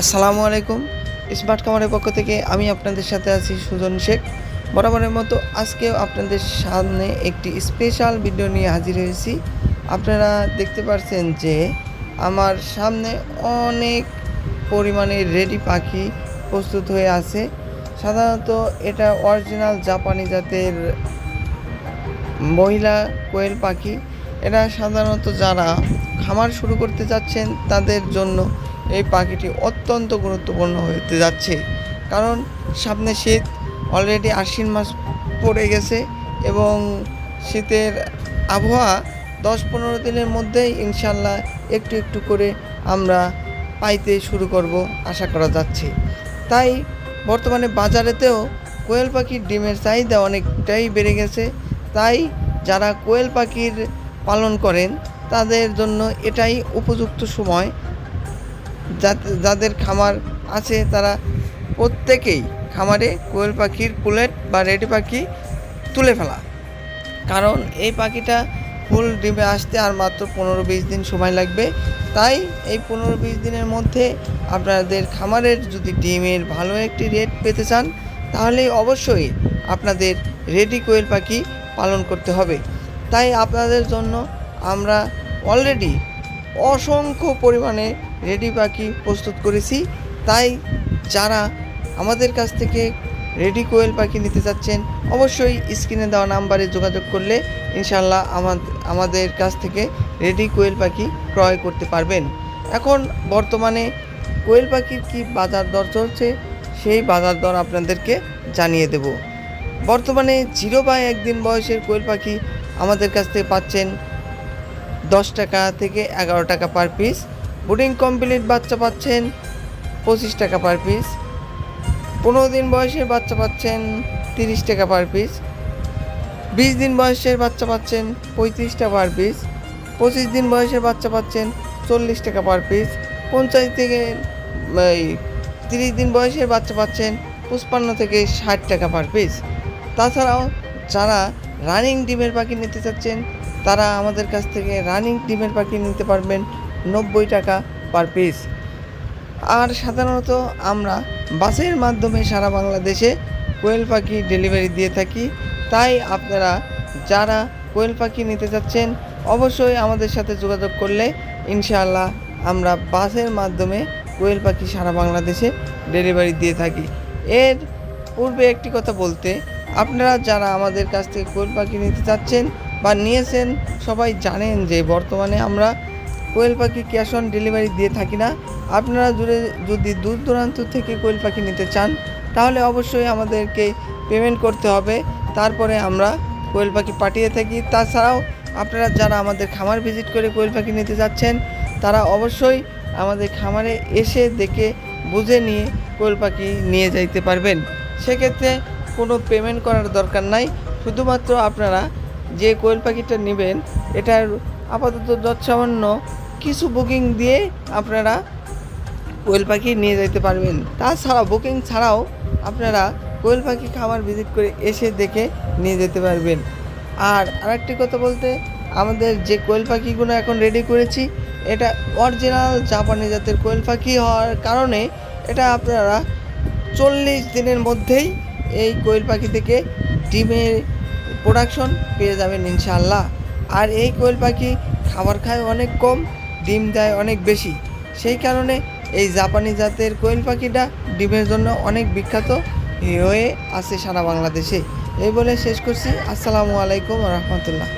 আসসালামু আলাইকুম। স্মার্ট কামারের পক্ষ থেকে আমি আপনাদের সাথে আছি সুজন শেখ। বরাবরের মতো আজকেও আপনাদের সামনে একটি স্পেশাল ভিডিও নিয়ে হাজির হয়েছি। আপনারা দেখতে পাচ্ছেন যে আমার সামনে অনেক পরিমাণে রেডি পাখি প্রস্তুত হয়ে আছে। সাধারণত এটা অরিজিনাল জাপানি জাতের মহিলা কোয়েল পাখি। এরা সাধারণত যারা খামার শুরু করতে যাচ্ছেন তাদের জন্য এই পাখিটি অত্যন্ত গুরুত্বপূর্ণ হতে যাচ্ছে। কারণ সামনে শীত অলরেডি আশ্বিন মাস পড়ে গেছে এবং শীতের আবহাওয়া দশ পনেরো দিনের মধ্যেই ইনশাল্লাহ একটু একটু করে আমরা পাইতে শুরু করব আশা করা যাচ্ছে। তাই বর্তমানে বাজারেতেও কোয়েল পাখির ডিমের চাহিদা অনেকটাই বেড়ে গেছে। তাই যারা কোয়েল পাখির পালন করেন, তাদের জন্য এটাই উপযুক্ত সময় যাদের খামার আছে তারা প্রত্যেকেই খামারে কোয়েল পাখির পুলেট বা রেডি পাখি তুলে ফেলা। কারণ এই পাখিটা ফুল ডিমে আসতে আর মাত্র পনেরো বিশ দিন সময় লাগবে। তাই এই পনেরো বিশ দিনের মধ্যে আপনাদের খামারের যদি ডিমের ভালো একটি রেট পেতে চান তাহলে অবশ্যই আপনাদের রেডি কোয়েল পাখি পালন করতে হবে। তাই আপনাদের জন্য আমরা অলরেডি অসংখ্য পরিমাণে রেডি পাখি প্রস্তুত করেছি। তাই যারা আমাদের কাছ থেকে রেডি কোয়েল পাখি নিতে চাচ্ছেন, অবশ্যই স্ক্রিনে দেওয়া নাম্বারে যোগাযোগ করলে ইনশাল্লাহ আমাদের কাছ থেকে রেডি কোয়েল পাখি ক্রয় করতে পারবেন। এখন বর্তমানে কোয়েল পাখির কি বাজার দর চলছে, সেই বাজার দর আপনাদেরকে জানিয়ে দেব। বর্তমানে জিরো বা একদিন বয়সের কোয়েল পাখি আমাদের কাছ থেকে পাচ্ছেন দশ টাকা থেকে এগারো টাকা পার পিস বুডিং কমপ্লিট বাচ্চা পাচ্ছেন পঁচিশ টাকা পার পিস পনেরো দিন বয়সের বাচ্চা পাচ্ছেন তিরিশ টাকা পার পিস বিশ দিন বয়সের বাচ্চা পাচ্ছেন পঁয়ত্রিশ টাকা পার পিস পঁচিশ দিন বয়সের বাচ্চা পাচ্ছেন চল্লিশ টাকা পার পিস পঞ্চাশ থেকে তিরিশ দিন বয়সের বাচ্চা পাচ্ছেন পঁচপান্ন থেকে ষাট টাকা পার পিস তাছাড়াও যারা রানিং ডিমের পাখি নিতে চাচ্ছেন তারা আমাদের কাছ থেকে রানিং ডিমের পাখি নিতে পারবেন নব্বই টাকা পার পিস আর সাধারণত আমরা বাসের মাধ্যমে সারা বাংলাদেশে কোয়েল পাখি ডেলিভারি দিয়ে থাকি। তাই আপনারা যারা কোয়েল পাখি নিতে চাচ্ছেন অবশ্যই আমাদের সাথে যোগাযোগ করলে ইনশাআল্লাহ আমরা বাসের মাধ্যমে কোয়েল পাখি সারা বাংলাদেশে ডেলিভারি দিয়ে থাকি। এর পূর্বে একটি কথা বলতে, আপনারা যারা আমাদের কাছ থেকে কোয়েল পাখি নিতে চাচ্ছেন বা নিয়েছেন, সবাই জানেন যে বর্তমানে আমরা কোয়েল পাখি ক্যাশ অন ডেলিভারি দিয়ে থাকি না। আপনারা জুড়ে যদি দূর দূরান্ত থেকে কোয়েল পাখি নিতে চান, তাহলে অবশ্যই আমাদেরকে পেমেন্ট করতে হবে। তারপরে আমরা কোয়েল পাখি পাঠিয়ে থাকি। তাছাড়াও আপনারা যারা আমাদের খামার ভিজিট করে কোয়েল পাখি নিতে যাচ্ছেন, তারা অবশ্যই আমাদের খামারে এসে দেখে, বুঝে নিয়ে কোয়েল পাখি নিয়ে যাইতে পারবেন। সেক্ষেত্রে কোনো পেমেন্ট করার দরকার নাই। শুধুমাত্র আপনারা যে কোয়েল পাখিটা নেবেন, এটার আপাতত যৎসামান্য কিছু বুকিং দিয়ে আপনারা কোয়েল পাখি নিয়ে যেতে পারবেন। তাছাড়াও বুকিং ছাড়াও আপনারা কোয়েল পাখি খামার ভিজিট করে এসে দেখে নিয়ে যেতে পারবেন। আর আরেকটি কথা বলতে, আমাদের যে কোয়েল পাখিগুলো এখন রেডি করেছি, এটা অরিজিনাল জাপানি জাতের কোয়েল পাখি হওয়ার কারণে এটা আপনারা চল্লিশ দিনের মধ্যেই এই কোয়েল পাখি থেকে ডিমের প্রোডাকশন পেয়ে যাবেন ইনশাল্লাহ আর এই কোয়েল পাখি খাবার খায় অনেক কম, ডিম দেয় অনেক বেশি। সেই কারণে এই জাপানি জাতের কোয়েল পাখিটা ডিমের জন্য অনেক বিখ্যাত হয়ে আছে সারা বাংলাদেশে। এই বলে শেষ করছি। আসসালামু আলাইকুম রহমতুল্লাহ।